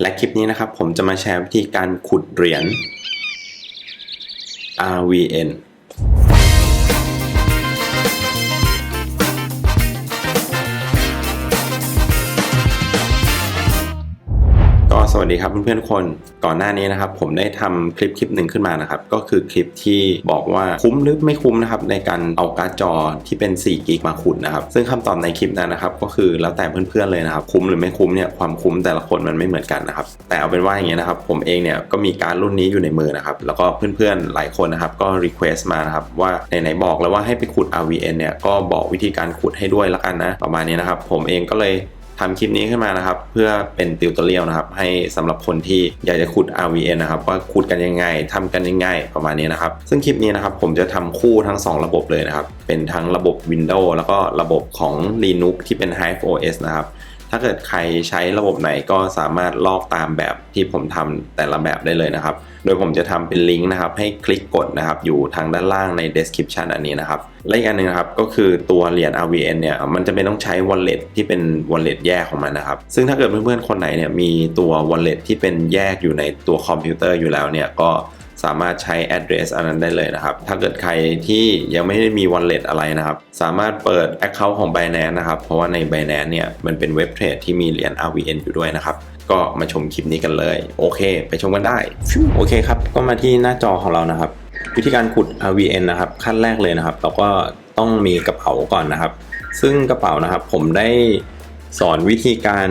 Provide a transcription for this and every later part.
และคลิปนี้นะครับผมจะมาแชร์วิธีการขุดเหรียญ RVN สวัสดีครับเพื่อนๆทุกคนก่อนหน้านี้นะครับผมได้ทำคลิปคลิปหนึ่งขึ้นมานะครับก็คือคลิปที่บอกว่าคุ้มหรือไม่คุ้มนะครับในการเอาการ์ดจอที่เป็น4กิกมาขุดนะครับซึ่งคำตอบในคลิปนั้นนะครับก็คือแล้วแต่เพื่อนๆเลยนะครับคุ้มหรือไม่คุ้มเนี่ยความคุ้มแต่ละคนมันไม่เหมือนกันนะครับแต่เอาเป็นว่าอย่างเงี้ยนะครับผมเองเนี่ยก็มีการรุ่นนี้อยู่ในมือนะครับแล้วก็เพื่อนๆหลายคนนะครับก็รีเควสต์มานะครับว่าไหนๆบอกแล้วว่าให้ไปขุด RVN เนี่ยก็บอกวิธีการขุดให้ด้วยละกันนะประมาณนี้นะครับผมเองก็เลย ทำคลิปนี้ขึ้นมานะครับ เพื่อเป็นติวตัวเรียลนะครับ ให้สำหรับคนที่อยากจะขุด RVN นะครับว่าขุดกันยังไงทำกันยังไงประมาณนี้นะครับ ซึ่งคลิปนี้นะครับผมจะทำคู่ทั้ง 2 ระบบเลยนะครับ เป็นทั้งระบบ Windows แล้วก็ระบบของ Linux ที่เป็น Hive OS นะครับ ถ้าเกิดใครใช้ระบบไหนก็สามารถลอกตามแบบที่ผมทำแต่ละแบบได้เลยนะครับ โดยผมจะทำเป็นลิงก์นะครับให้คลิกกดนะครับอยู่ทางด้านล่างใน description อันนี้นะครับ และอีกอันหนึงนะครับก็คือตัวเหรียญ RVN เนี่ยมันจะไม่ต้องใช้ wallet ที่เป็น wallet แยกของมันนะครับ ซึ่งถ้าเกิดเพื่อนๆคนไหนเนี่ยมีตัว wallet ที่เป็นแยกอยู่ในตัวคอมพิวเตอร์อยู่แล้วเนี่ยก็ สามารถใช้ address อันนั้นได้เลยนะครับ ถ้าเกิดใครที่ยังไม่ได้มี wallet อะไรนะครับ สามารถเปิด account ของ Binance นะครับ เพราะว่าใน Binance เนี่ยมันเป็นเว็บเทรดที่มีเหรียญ RVN อยู่ด้วยนะครับก็มาชมคลิปนี้กันเลย โอเค ไปชมกันได้ โอเคครับ ก็มาที่หน้าจอของเรานะครับ วิธีการขุด RVN นะครับ ขั้นแรกเลยนะครับ เราก็ต้องมีกระเป๋าก่อนนะครับ ซึ่งกระเป๋านะครับผมได้สอนวิธีการ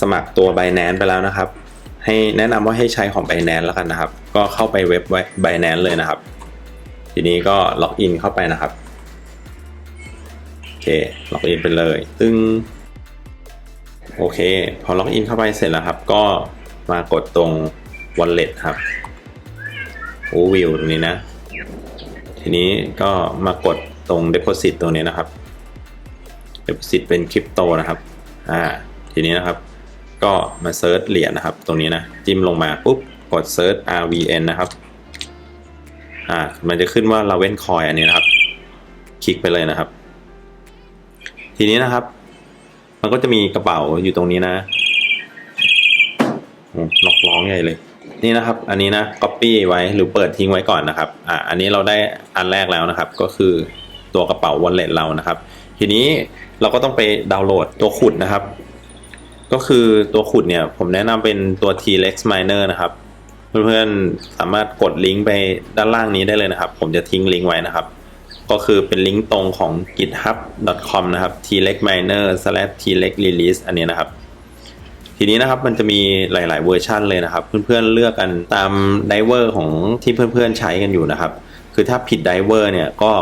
สมัครตัว Binance ไปแล้วนะครับ ให้แนะนำว่าให้ใช้ของ Binance แล้วกันนะครับ ก็เข้าไปเว็บ Binance เลยนะครับ ทีนี้ก็ล็อกอินเข้าไปนะครับโอเคล็อกอินไปเลยซึ่งโอเค พอล็อกอินเข้าไปเสร็จแล้วครับ ก็มากดตรง wallet ครับโอวิวตรงนี้นะ ทีนี้ก็มากดตรง deposit ตรงนี้นะครับ deposit เป็นคริปโตนะครับอ่าทีนี้นะครับ ก็มาเซิร์ชเหรียญนะครับ ตรงนี้นะ จิ้มลงมาปุ๊บ กดเซิร์ช RVN นะครับ อ่า มันจะขึ้นว่า Raven Coin อันนี้นะครับ คลิกไปเลยนะครับ ทีนี้นะครับ มันก็จะมีกระเป๋าอยู่ตรงนี้นะโอ้ล็อกร้องใหญ่เลย นี่นะครับ อันนี้นะ copy ไว้หรือเปิดทิ้งไว้ก่อนนะครับ อ่า อันนี้เราได้อันแรกแล้วนะครับ ก็คือตัวกระเป๋า wallet เรานะครับ ทีนี้เราก็ต้องไปดาวน์โหลดตัวขุดนะครับ ก็คือตัวขุดเนี่ย ผมแนะนำเป็นตัว T-Rex Miner นะครับ เพื่อนๆ สามารถกดลิงก์ไปด้านล่างนี้ได้เลยนะครับ ผมจะทิ้งลิงก์ไว้นะครับ ก็คือเป็นลิงก์ตรงของ github.com นะครับ t-rex miner slash t-rex release อันนี้นะครับ ทีนี้นะครับมันจะมีหลาย ๆ เวอร์ชันเลยนะครับ เพื่อนๆ เลือกกันตามไดเวอร์ของที่เพื่อนๆ ใช้กันอยู่นะครับ คือถ้าผิดไดเวอร์เนี่ยก็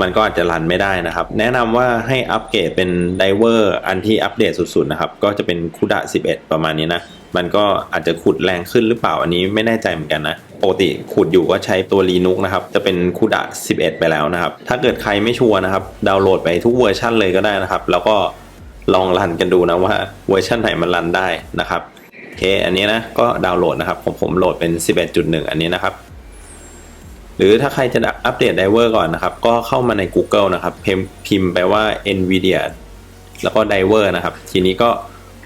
มันก็อาจจะรันไม่ได้นะครับ แนะนำว่าให้อัปเกรดเป็นไดเวอร์อันที่อัปเดตสุดๆนะครับ ก็จะเป็นคูดะ11 ประมาณนี้นะ มันก็อาจจะขุดแรงขึ้นหรือเปล่าอันนี้ไม่แน่ใจเหมือนกันนะปกติขุดอยู่ก็ใช้ตัว Linux นะครับ จะเป็นคูดะ11 ไปแล้วนะครับ ถ้าเกิดใครไม่ชัวร์นะครับ ดาวน์โหลดไปทุกเวอร์ชันเลยก็ได้นะครับ แล้วก็ลองรันกันดูนะว่าเวอร์ชันไหนมันรันได้นะครับโอเคอันนี้นะก็ดาวน์โหลดนะครับผมผมโหลดเป็น 11.1 อันนี้นะครับ หรือถ้าใครจะอัปเดตไดเวอร์ก่อนนะครับ ก็เข้ามาใน Google นะครับพิมพ์พิมไปว่า NVIDIA แล้วก็ไดเวอร์นะครับ ทีนี้ก็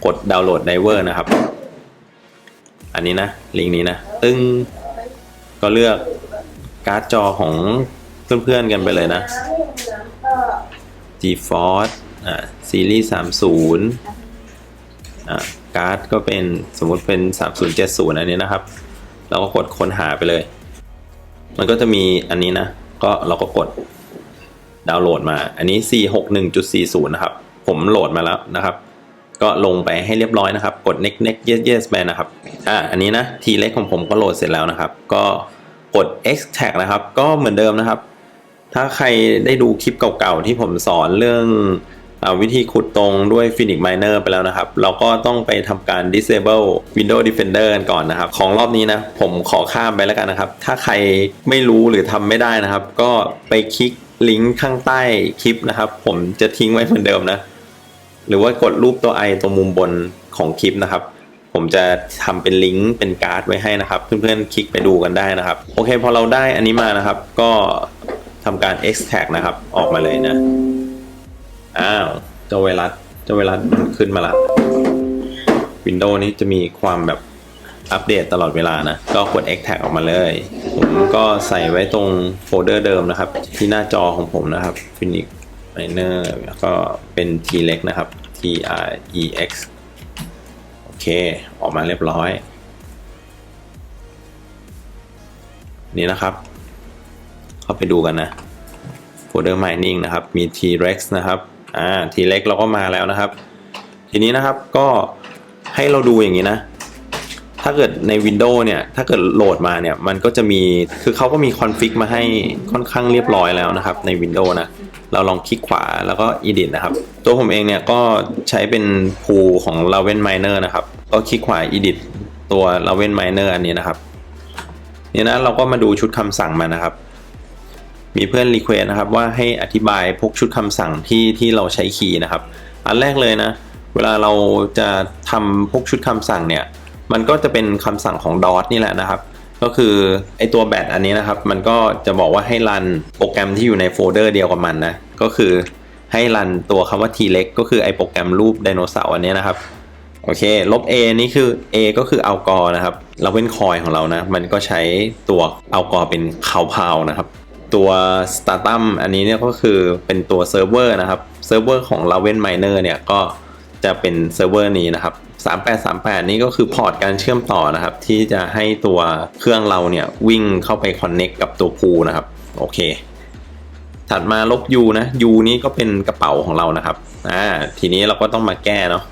กดดาวน์โหลดไดเวอร์นะครับ อันนี้นะ ลิงก์นี้นะ ตึ้งก็เลือกการ์ดจอของเพื่อนๆกันไปเลยนะ GeForce อ่าซีรีส์30อ่าการ์ดก็เป็นสมมุติเป็น 3070 อันนี้นะครับ เราก็กดค้นหาไปเลย มันก็จะมีอันนี้นะ ก็เราก็กดดาวน์โหลดมา อันนี้ 461.40 นะครับ ผมโหลดมาแล้วนะครับ ก็ลงไปให้เรียบร้อยนะครับ กด next next yes yes ไปนะครับ อ่า อันนี้นะ ทีเล็กของผมก็โหลดเสร็จแล้วนะครับ ก็กด extract นะครับ ก็เหมือนเดิมนะครับ ถ้าใครได้ดูคลิปเก่าๆที่ผมสอนเรื่อง วิธีขุดตรงด้วย Phoenix Miner ไปแล้วนะครับ เราก็ต้องไปทำการ disable Windows Defender กันก่อนนะครับ ของรอบนี้นะผมขอข้ามไปแล้วกันนะครับ ถ้าใครไม่รู้หรือทำไม่ได้นะครับ ก็ไปคลิกลิงก์ข้างใต้คลิปนะครับ ผมจะทิ้งไว้เหมือนเดิมนะ หรือว่ากดรูปตัวไอตรงมุมบนของคลิปนะครับผมจะทำเป็นลิงก์เป็นการ์ดไว้ให้นะครับ เพื่อนๆคลิกไปดูกันได้นะครับ โอเคพอเราได้อันนี้มานะครับ ก็ทำการ extract นะครับ ออกมาเลยนะ เจ้าไวรัสเจ้าไวรัสมันขึ้นมาละ Windows นี้จะมีความแบบอัปเดตตลอดเวลานะ ก็กด extract ออกมาเลย ผมก็ใส่ไว้ตรงโฟลเดอร์เดิมนะครับ ที่หน้าจอของผมนะครับ Phoenix Miner แล้วก็เป็น T เล็กนะครับ T R E X โอเค ออกมาเรียบร้อย นี่นะครับ เข้าไปดูกันนะโฟลเดอร์ mining นะครับ มี T-Rex นะครับ อ่า T-Rex เราก็มาแล้วนะครับ ทีนี้นะครับก็ให้เราดูอย่างนี้นะ ถ้าเกิดใน Windows เนี่ย ถ้าเกิดโหลดมาเนี่ย มันก็จะมี คือเขาก็มีคอนฟิกมาให้ค่อนข้างเรียบร้อยแล้วนะครับ ใน Windows นะ เราลองคลิกขวาแล้วก็ edit นะครับ ตัวผมเองเนี่ยก็ใช้เป็น pool ของ Raven Miner นะครับ ก็คลิกขวา edit ตัว Raven Miner อันนี้นะครับเนี่ยนะเราก็มาดูชุดคำสั่งมานะครับ มีเพื่อนรีเควสนะครับว่าให้อธิบายพวกชุดคำสั่งที่ที่เราใช้คีย์นะครับ อันแรกเลยนะ เวลาเราจะทำพวกชุดคำสั่งเนี่ย มันก็จะเป็นคำสั่งของ DOS นี่แหละนะครับ ก็คือไอตัวแบตอันนี้นะครับ มันก็จะบอกว่าให้รันโปรแกรมที่อยู่ในโฟลเดอร์เดียวกับมันนะ ก็คือให้รันตัวคำว่า t เล็กก็คือไอโปรแกรมรูปไดโนเสาร์อันนี้นะครับโอเค ลบ A นี่คือ A ก็คือเอากอนะครับ เราเป็นคอยของเรานะ มันก็ใช้ตัวเอากอเป็นคาวพาวนะครับ ตัว Startum อันนี้เนี่ยก็คือเป็นตัวเซิร์ฟเวอร์นะครับเซิร์ฟเวอร์ของ Raven Miner เนี่ยก็จะเป็นเซิร์ฟเวอร์นี้นะครับ 3838 นี่ก็คือพอร์ตการเชื่อมต่อนะครับ ที่จะให้ตัวเครื่องเราเนี่ยวิ่งเข้าไปคอนเน็กกับตัวพูนะครับ โอเค ถัดมาลบ U นะ U นี้ก็เป็นกระเป๋าของเรานะครับ อ่า ทีนี้เราก็ต้องมาแก้เนาะ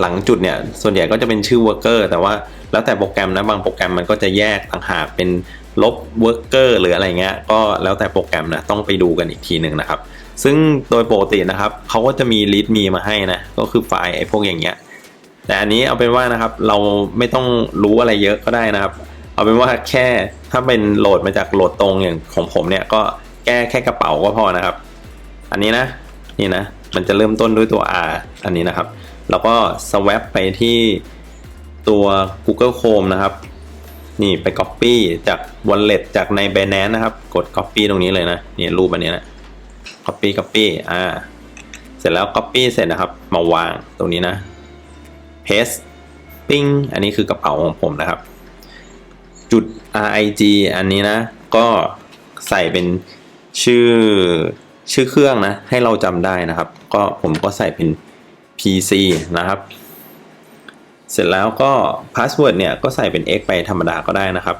หลังจุดเนี่ย ส่วนใหญ่ก็จะเป็นชื่อ worker แต่ว่าแล้วแต่โปรแกรมนะ บางโปรแกรมมันก็จะแยกต่างหากเป็น ลบ worker หรืออะไรเงี้ยก็แล้วแต่โปรแกรมนะต้องไปดูกันอีกทีหนึ่งนะครับ ซึ่งโดยปกตินะครับเขาก็จะมี read me มาให้นะ ก็คือไฟล์ไอ้พวกอย่างเงี้ยแต่อันนี้เอาเป็นว่านะครับเราไม่ต้องรู้อะไรเยอะก็ได้นะครับ เอาเป็นว่าแค่ถ้าเป็นโหลดมาจากโหลดตรงอย่างของผมเนี่ยก็แก้แค่กระเป๋าก็พอนะครับ อันนี้นะนี่นะมันจะเริ่มต้นด้วยตัว R อันนี้นะครับ แล้วก็ swap ไปที่ตัว Google Chrome นะครับ นี่ไป Copy จาก Wallet จากใน Binance นะครับ กด Copy ตรงนี้เลยนะเนี่ยรูปอันนี้นะ Copy Copy อ่า เสร็จแล้ว Copy เสร็จนะครับ มาวางตรงนี้นะ Paste ปิ้งอันนี้คือกระเป๋าของผมนะครับ จุด RIG อันนี้นะ ก็ใส่เป็นชื่อชื่อเครื่องนะ ให้เราจำได้นะครับ ก็ผมก็ใส่เป็น PC นะครับ เสร็จแล้วก็พาสเวิร์ดเนี่ยก็ใส่เป็น X ไปธรรมดาก็ได้นะครับ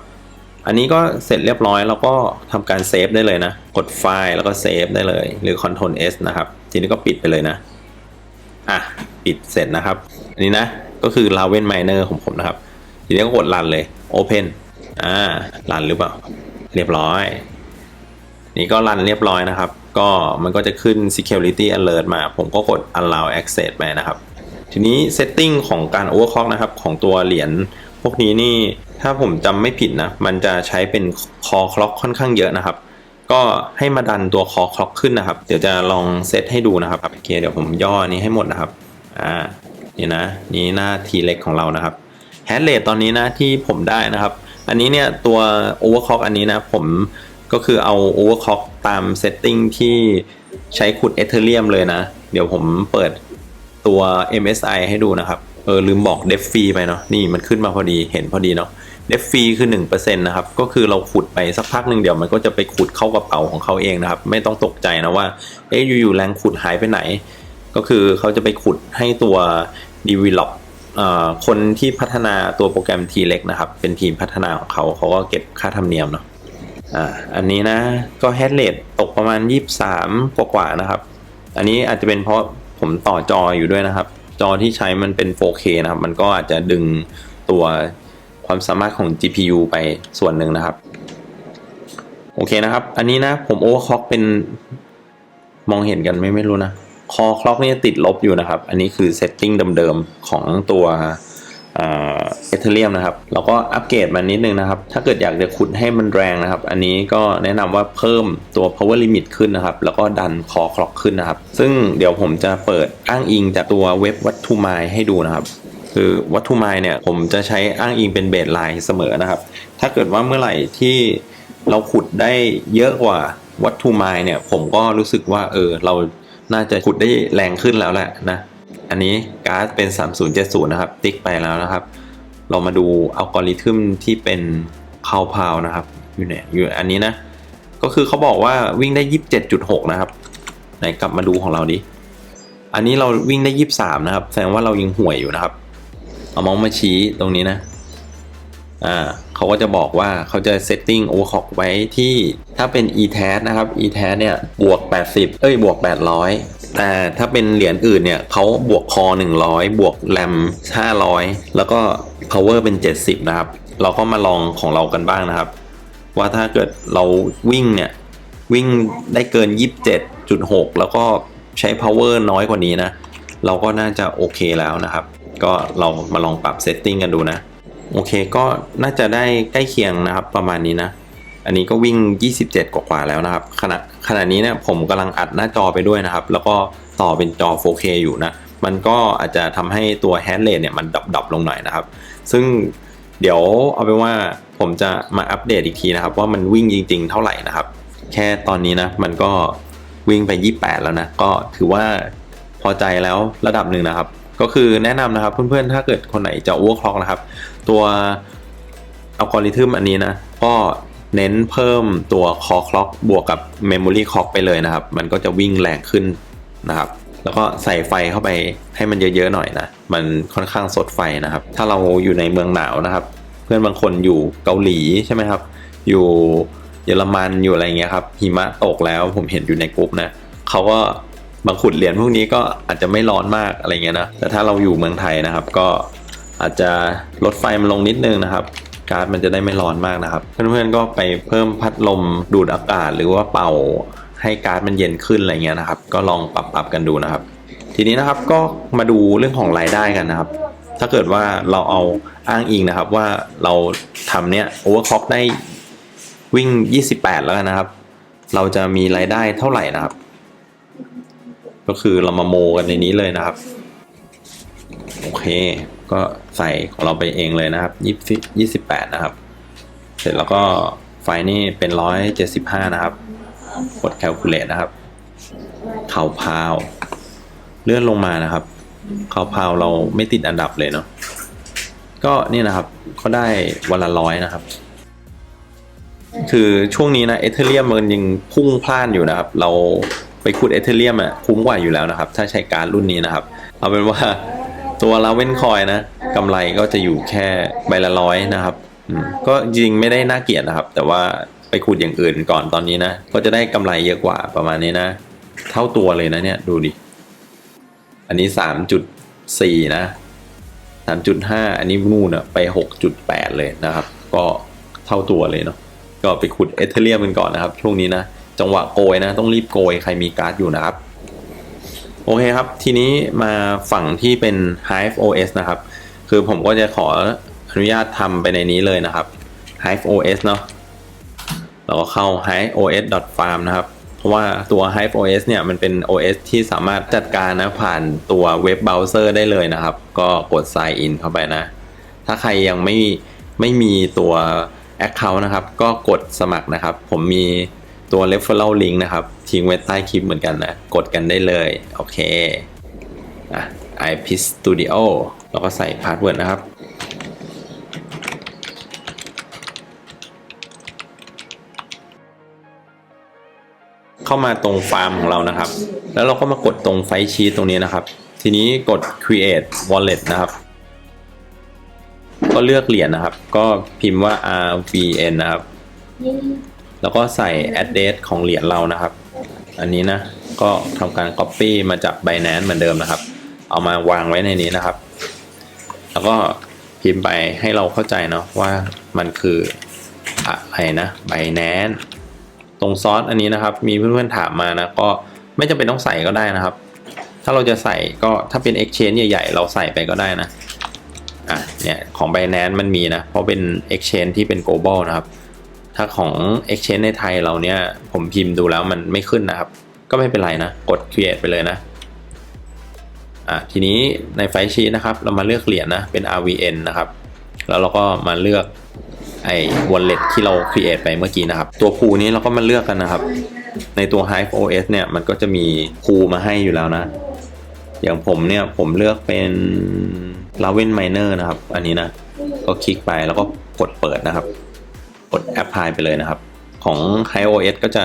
อันนี้ก็เสร็จเรียบร้อยแล้วก็ทำการเซฟได้เลยนะ กดไฟล์แล้วก็เซฟได้เลย หรือ Ctrl S นะครับ ทีนี้ก็ปิดไปเลยนะ อะ ปิดเสร็จนะครับ อันนี้นะ ก็คือ Raven Miner ของผมนะครับ ทีนี้ก็กดรันเลย Open อ่ารันหรือเปล่า เรียบร้อย นี่ก็รันเรียบร้อยนะครับ ก็มันก็จะขึ้น security alert มา ผมก็กด allow access ไปนะครับ ทีนี้ setting ของการ overclock นะครับของตัวเหรียญพวกนี้นี่ถ้าผมจำไม่ผิดนะมันจะใช้เป็น core clock ค่อนข้างเยอะนะครับ ก็ให้มาดันตัว core clock ขึ้นนะครับ เดี๋ยวจะลองเซตให้ดูนะครับโอเคเดี๋ยวผมย่อนี้ให้หมดนะครับอ่านี่นะนี่หน้า T เล็กของเรานะครับ hash rate ตอนนี้นะที่ผมได้นะครับ อันนี้เนี่ยตัว overclock อันนี้นะผมก็คือเอา overclock ตาม setting ที่ใช้ขุด Ethereum เลยนะ เดี๋ยวผมเปิด ตัว MSI ให้ดูนะครับ เออลืมบอก def fee ไปเนาะ นี่มันขึ้นมาพอดี เห็นพอดีเนาะ def fee คือ1%นะครับ ก็คือเราขุดไปสักพักหนึ่งเดี๋ยวมันก็จะไปขุดเข้ากระเป๋าของเขาเองนะครับ ไม่ต้องตกใจนะว่า เอ๊ะอยู่ๆแรงขุดหายไปไหน ก็คือเขาจะไปขุดให้ตัว develop คนที่พัฒนาตัวโปรแกรม T เล็กนะครับ เป็นทีมพัฒนาของเขา เขาก็เก็บค่าธรรมเนียมเนาะอันนี้นะก็แฮชเรทตกประมาณ 23 กว่าๆนะครับ อันนี้อาจจะเป็นเพราะ ผมต่อจออยู่ด้วยนะครับ จอที่ใช้มันเป็น 4K นะครับ มันก็อาจจะดึงตัวความสามารถของ GPU ไปส่วนหนึ่งนะครับ โอเคนะครับ อันนี้นะผมโอเวอร์คล็อกเป็นมองเห็นกันไหมไม่รู้นะ คอคล็อกนี่ติดลบอยู่นะครับ อันนี้คือเซตติ้งเดิมๆของตัว เอเทเรียมนะครับแล้วก็อัปเกรดมานิดนึงนะครับ ถ้าเกิดอยากจะขุดให้มันแรงนะครับ อันนี้ก็แนะนำว่าเพิ่มตัว power limit ขึ้นนะครับ แล้วก็ดันคอคล็อกขึ้นนะครับ ซึ่งเดี๋ยวผมจะเปิดอ้างอิงจากตัวเว็บวัตถุไมให้ดูนะครับคือวัตถุไมเนี่ยผมจะใช้อ้างอิงเป็นเบสไลน์เสมอนะครับ ถ้าเกิดว่าเมื่อไหร่ที่เราขุดได้เยอะกว่าวัตถุไมเนี่ยผมก็รู้สึกว่าเออเราน่าจะขุดได้แรงขึ้นแล้วแหละนะ อันนี้การ์ดเป็น 3070 นะครับ ติ๊กไปแล้วนะครับ เรามาดูอัลกอริทึมที่เป็นพาวพาวนะครับ อยู่ไหนอยู่อันนี้นะ ก็คือเขาบอกว่าวิ่งได้ 27.6 นะครับ ไหนกลับมาดูของเราดิ อันนี้เราวิ่งได้ 23 นะครับ แสดงว่าเรายังห่วยอยู่นะครับ เอามองมาชี้ตรงนี้นะ อ่าเขาก็จะบอกว่าเขาจะเซตติ้ง overclock ไว้ที่ถ้าเป็น e t a s นะครับ e t a s เนี่ยบวก 80 เอ้ยบวก 800 แต่ถ้าเป็นเหรียญอื่นเนี่ยเขาบวกคอ 100 บวกแรม 500 แล้วก็ power เป็น 70 นะครับ เราก็มาลองของเรากันบ้างนะครับ ว่าถ้าเกิดเราวิ่งเนี่ยวิ่งได้เกิน 27.6 แล้วก็ใช้ power น้อยกว่านี้นะ เราก็น่าจะโอเคแล้วนะครับ ก็เรามาลองปรับเซตติ้งกันดูนะ โอเคก็น่าจะได้ใกล้เคียงนะครับประมาณนี้นะ อันนี้ก็วิ่ง 27 กว่าๆแล้วนะครับขณะขณะนี้เนี่ยผมกำลังอัดหน้าจอไปด้วยนะครับ แล้วก็ต่อเป็นจอ 4K อยู่นะ มันก็อาจจะทำให้ตัว hand rate เนี่ยมันดับๆลงหน่อยนะครับ ซึ่งเดี๋ยวเอาเป็นว่าผมจะมาอัปเดตอีกทีนะครับ ว่ามันวิ่งจริง ๆ เท่าไหร่นะครับ แค่ตอนนี้นะมันก็วิ่งไป 28 แล้วนะ ก็ถือว่าพอใจแล้วระดับหนึ่งนะครับ ก็คือแนะนำนะครับเพื่อนๆ ถ้าเกิดคนไหนจะ overclock นะครับ ตัวอัลกอริทึมอันนี้นะ ก็ เน้นเพิ่มตัว core clock บวกกับ memory clock ไปเลยนะครับ มันก็จะวิ่งแรงขึ้นนะครับ แล้วก็ใส่ไฟเข้าไปให้มันเยอะๆหน่อยนะ มันค่อนข้างสดไฟนะครับ ถ้าเราอยู่ในเมืองหนาวนะครับ เพื่อนบางคนอยู่เกาหลีใช่ไหมครับ อยู่เยอรมันอยู่อะไรเงี้ยครับหิมะตกแล้วผมเห็นอยู่ในกลุ่มนะเขาก็บางขุดเหรียญพวกนี้ก็อาจจะไม่ร้อนมากอะไรเงี้ยนะแต่ถ้าเราอยู่เมืองไทยนะครับ ก็อาจจะลดไฟมันลงนิดนึงนะครับ การ์ดมันจะได้ไม่ร้อนมากนะครับ เพื่อนๆก็ไปเพิ่มพัดลมดูดอากาศ หรือว่าเป่าให้การ์ดมันเย็นขึ้นอะไรเงี้ยนะครับ ก็ลองปรับปรับกันดูนะครับ ทีนี้นะครับก็มาดูเรื่องของรายได้กันนะครับ ถ้าเกิดว่าเราเอาอ้างอิงนะครับว่าเราทำเนี้ยโอเวอร์คล็อกได้วิ่ง 28 แล้วกันนะครับ เราจะมีรายได้เท่าไหร่นะครับ ก็คือเรามาโมกันในนี้เลยนะครับ โอเค ก็ใส่ของเราไปเองเลยนะครับยี่สิบแปดนะครับ เสร็จแล้วก็ไฟนี่เป็นร้อยเจ็ดสิบห้านะครับ กด calculate นะครับ เข่าพาว เลื่อนลงมานะครับ เข่าพาวเราไม่ติดอันดับเลยเนาะ ก็นี่นะครับ ก็ได้วันละร้อยนะครับ คือช่วงนี้นะเอเธเรียมมันยังพุ่งพล่านอยู่นะครับ เราไปขุดเอเธเรียมอะคุ้มกว่าอยู่แล้วนะครับ ถ้าใช้การรุ่นนี้นะครับ เอาเป็นว่า ตัวลาเวนคอยนะกำไรก็จะอยู่แค่ใบละร้อยนะครับก็จริงไม่ได้น่าเกลียดนะครับ แต่ว่าไปขุดอย่างอื่นก่อนตอนนี้นะ ก็จะได้กำไรเยอะกว่าประมาณนี้นะ เท่าตัวเลยนะเนี่ยดูดิ อันนี้สามจุดสี่นะสามจุดห้าอันนี้นู่นอะไปหกจุดแปดเลยนะครับ ก็เท่าตัวเลยเนาะก็ไปขุดเอเธเรียมกันก่อนนะครับ ช่วงนี้นะ จังหวะโกยนะ ต้องรีบโกยใครมีการ์ดอยู่นะครับ โอเคครับ ทีนี้มาฝั่งที่เป็น Hive OS นะครับ คือผมก็จะขออนุญาตทำไปในนี้เลยนะครับ Hive OS เนาะเราก็เข้า hiveos.farm นะครับ เพราะว่าตัว Hive OS เนี่ยมันเป็น OS ที่สามารถจัดการนะผ่านตัวเว็บเบราว์เซอร์ได้เลยนะครับ ก็กด sign in เข้าไปนะ ถ้าใครยังไม่ไม่มีตัว Account นะครับ ก็กดสมัครนะครับ ผมมี ตัว referral link นะครับ ทิ้งไว้ใต้คลิปเหมือนกันนะ กดกันได้เลย โอเคอะ IP Studio แล้วก็ใส่พาสเวิร์ดนะครับ เข้ามาตรงฟาร์มของเรานะครับ แล้วเราก็มากดตรงไฟชีตตรงนี้นะครับ ทีนี้กด create wallet นะครับ ก็เลือกเหรียญนะครับ ก็พิมพ์ว่า RVN นะครับ แล้วก็ใส่ address ของเหรียญเรานะครับ อันนี้นะ ก็ทำการ copy มาจาก Binance เหมือนเดิมนะครับ เอามาวางไว้ในนี้นะครับ แล้วก็พิมพ์ไปให้เราเข้าใจเนาะว่ามันคืออะไรนะ Binance ตรงซอสอันนี้นะครับ มีเพื่อนๆถามมานะก็ไม่จำเป็นต้องใส่ก็ได้นะครับ ถ้าเราจะใส่ก็ถ้าเป็น exchange ใหญ่ๆ เราใส่ไปก็ได้นะอะเนี่ยของ Binance มันมีนะ เพราะเป็น exchange ที่เป็น global นะครับ ถ้าของ exchange ในไทยเราเนี่ย ผมพิมพ์ดูแล้วมันไม่ขึ้นนะครับ ก็ไม่เป็นไรนะ กด create ไปเลยนะอะทีนี้ในไฟชีนะครับ เรามาเลือกเหรียญนะ เป็น RVN นะครับ แล้วเราก็มาเลือกไอ้ wallet ที่เรา create ไปเมื่อกี้นะครับ ตัวพูนี้เราก็มาเลือกกันนะครับ ในตัว Hive OS เนี่ย มันก็จะมีพูมาให้อยู่แล้วนะ อย่างผมเนี่ย ผมเลือกเป็น l a v e n Miner นะครับ อันนี้นะ ก็คลิกไปแล้วก็กดเปิดนะครับ กด Apply ไปเลยนะครับ ของ iOS ก็จะ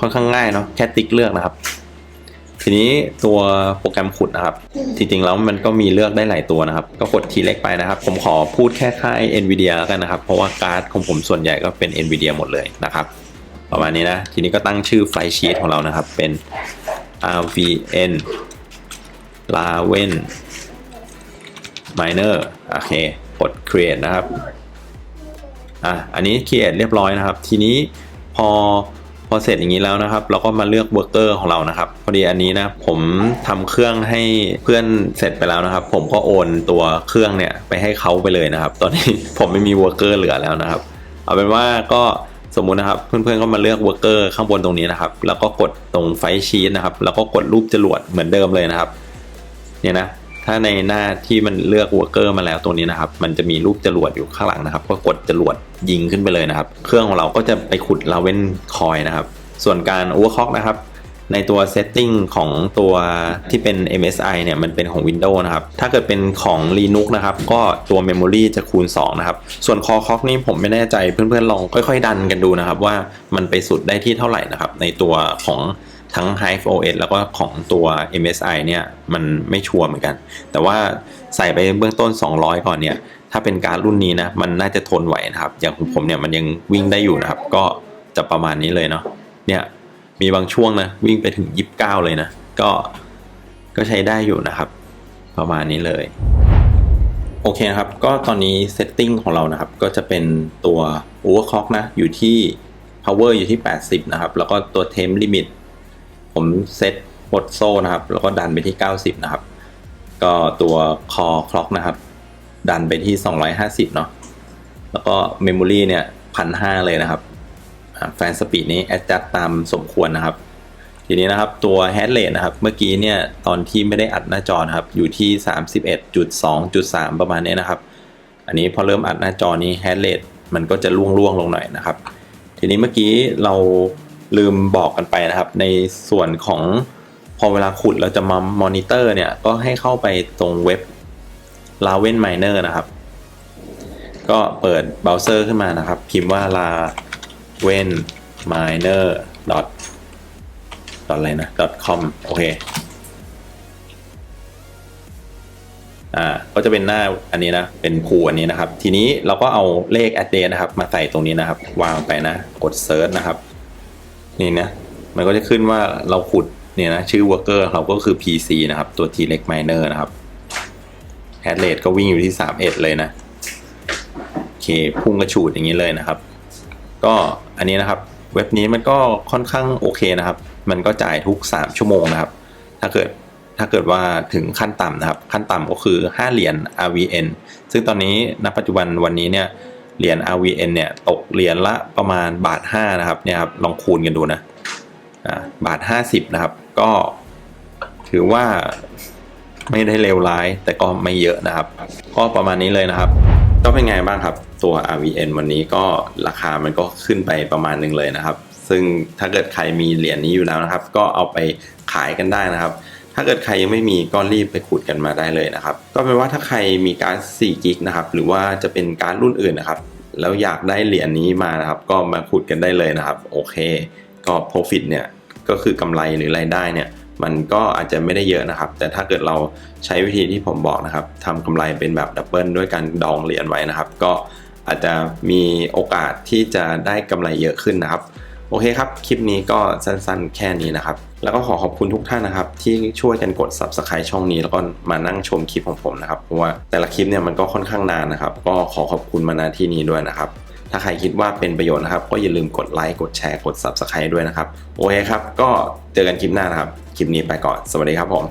ค่อนข้างง่ายเนาะแค่ติ๊กเลือกนะครับ ทีนี้ตัวโปรแกรมขุดนะครับ จริงๆแล้วมันก็มีเลือกได้หลายตัวนะครับ ก็กดทีเล็กไปนะครับ ผมขอพูดแค่ค่าย NVIDIA แล้วกันนะครับ เพราะว่าการ์ดของผมส่วนใหญ่ก็เป็น NVIDIA หมดเลยนะครับประมาณนี้นะ ทีนี้ก็ตั้งชื่อไฟล์ชีตของเรานะครับ เป็น RVN Raven Miner โอเค กด create นะครับ อะอันนี้ create เรียบร้อยนะครับ ทีนี้พอพอเสร็จอย่างนี้แล้วนะครับ เราก็มาเลือก worker ของเรานะครับ พอดีอันนี้นะผมทำเครื่องให้เพื่อนเสร็จไปแล้วนะครับ ผมก็โอนตัวเครื่องเนี่ยไปให้เขาไปเลยนะครับ ตอนนี้ผมไม่มี worker เหลือแล้วนะครับ เอาเป็นว่าก็สมมุตินะครับเพื่อนๆก็มาเลือก worker ข้างบนตรงนี้นะครับ แล้วก็กดตรงไฟชีตนะครับ แล้วก็กดรูปจรวดเหมือนเดิมเลยนะครับ เนี่ยนะ ถ้าในหน้าที่มันเลือก worker มาแล้วตรงนี้นะครับ มันจะมีรูปจรวดอยู่ข้างหลังนะครับ ก็กดจรวดยิงขึ้นไปเลยนะครับ เครื่องของเราก็จะไปขุดลาเวนคอยนะครับ ส่วนการ overclock นะครับ ในตัว setting ของตัวที่เป็น MSI เนี่ยมันเป็นของ Windows นะครับ ถ้าเกิดเป็นของ Linux นะครับ ก็ตัว Memory จะคูณ 2 นะครับ ส่วน Core Clock นี่ผมไม่แน่ใจเพื่อนๆลองค่อย ๆ ดันกันดูนะครับ ว่ามันไปสุดได้ที่เท่าไหร่นะครับ ในตัวของ ทั้ง Hive OS แล้วก็ของตัว MSI เนี่ยมันไม่ชัวร์เหมือนกัน แต่ว่าใส่ไปเบื้องต้น 200 ก่อนเนี่ย ถ้าเป็นการรุ่นนี้นะมันน่าจะทนไหวนะครับ อย่างของผมเนี่ยมันยังวิ่งได้อยู่นะครับ ก็จะประมาณนี้เลยเนาะเนี่ยมีบางช่วงนะวิ่งไปถึง 29 เลยนะ ก็ก็ใช้ได้อยู่นะครับ ประมาณนี้เลย โอเคนะครับ ก็ตอนนี้เซตติ้งของเรานะครับ ก็จะเป็นตัว overclock นะ อยู่ที่ power อยู่ที่ 80 นะครับ แล้วก็ตัว time limit ผมเซตบทโซ่นะครับ แล้วก็ดันไปที่ 90 นะครับ ก็ตัว core clock นะครับ ดันไปที่ 250 เนาะแล้วก็ memory เนี่ย1,500เลยนะครับแฟนสปีดนี้แอดจัดตามสมควรนะครับ ทีนี้นะครับตัว head rate นะครับ เมื่อกี้เนี่ยตอนที่ไม่ได้อัดหน้าจอนะครับ อยู่ที่ 31.2.3 ประมาณนี้นะครับ อันนี้พอเริ่มอัดหน้าจอนี้ head rate มันก็จะล่วงล่วงๆลงหน่อยนะครับ ทีนี้เมื่อกี้เรา ลืมบอกกันไปนะครับ ในส่วนของพอเวลาขุดเราจะมามอนิเตอร์เนี่ย ก็ให้เข้าไปตรงเว็บ l a v e n Miner นะครับ ก็เปิดเบราว์เซอร์ขึ้นมานะครับ พิมพ์ว่า la wen miner dot อะไรนะ dot com โอเค อ่า ก็จะเป็นหน้าอันนี้นะ เป็นคูอันนี้นะครับ ทีนี้เราก็เอาเลข address นะครับ มาใส่ตรงนี้นะครับ วางไปนะ กด search นะครับ นี่นะมันก็จะขึ้นว่าเราขุดเนี่ยนะชื่อ worker เราก็คือ PC นะครับ ตัว T-Rex miner นะครับ head rate ก็วิ่งอยู่ที่ 31 เลยนะโอเคพุ่งกระฉูดอย่างนี้เลยนะครับ ก็อันนี้นะครับ เว็บนี้มันก็ค่อนข้างโอเคนะครับ มันก็จ่ายทุก 3 ชั่วโมงนะครับ ถ้าเกิดถ้าเกิดว่าถึงขั้นต่ำนะครับ ขั้นต่ำก็คือ 5 เหรียญ RVN ซึ่งตอนนี้ณปัจจุบันวันนี้เนี่ย เหรียญ RVN เนี่ยตกเหรียญละประมาณบาท5นะครับเนี่ยครับลองคูณกันดูนะอ่าบาท 50 นะครับ ก็ถือว่าไม่ได้เลวร้าย แต่ก็ไม่เยอะนะครับ ก็ประมาณนี้เลยนะครับ ก็เป็นไงบ้างครับ ตัว RVN วันนี้ก็ราคามันก็ขึ้นไปประมาณหนึ่งเลยนะครับ ซึ่งถ้าเกิดใครมีเหรียญนี้อยู่แล้วนะครับ ก็เอาไปขายกันได้นะครับ ถ้าเกิดใครยังไม่มีก็รีบไปขุดกันมาได้เลยนะครับ ก็เป็นว่าถ้าใครมีการ์ด4กิกนะครับ หรือว่าจะเป็นการ์ดรุ่นอื่นนะครับ แล้วอยากได้เหรียญนี้มานะครับ ก็มาขุดกันได้เลยนะครับ โอเค ก็ profit เนี่ย ก็คือกำไรหรือรายได้เนี่ย มันก็อาจจะไม่ได้เยอะนะครับ แต่ถ้าเกิดเราใช้วิธีที่ผมบอกนะครับทำกำไรเป็นแบบดับเบิลด้วยการดองเหรียญไว้นะครับ ก็อาจจะมีโอกาสที่จะได้กำไรเยอะขึ้นนะครับ โอเคครับ คลิปนี้ก็สั้นๆแค่นี้นะครับ แล้วก็ขอขอบคุณทุกท่านนะครับ ที่ช่วยกันกด subscribe ช่องนี้ แล้วก็มานั่งชมคลิปของผมนะครับ เพราะว่าแต่ละคลิปเนี่ยมันก็ค่อนข้างนานนะครับ ก็ขอขอบคุณมาณที่นี้ด้วยนะครับ ถ้าใครคิดว่าเป็นประโยชน์นะครับ ก็อย่าลืมกดไลค์ กดแชร์ กด subscribe ด้วยนะครับ โอเคครับ ก็เจอกันคลิปหน้านะครับ คลิปนี้ไปก่อน สวัสดีครับผม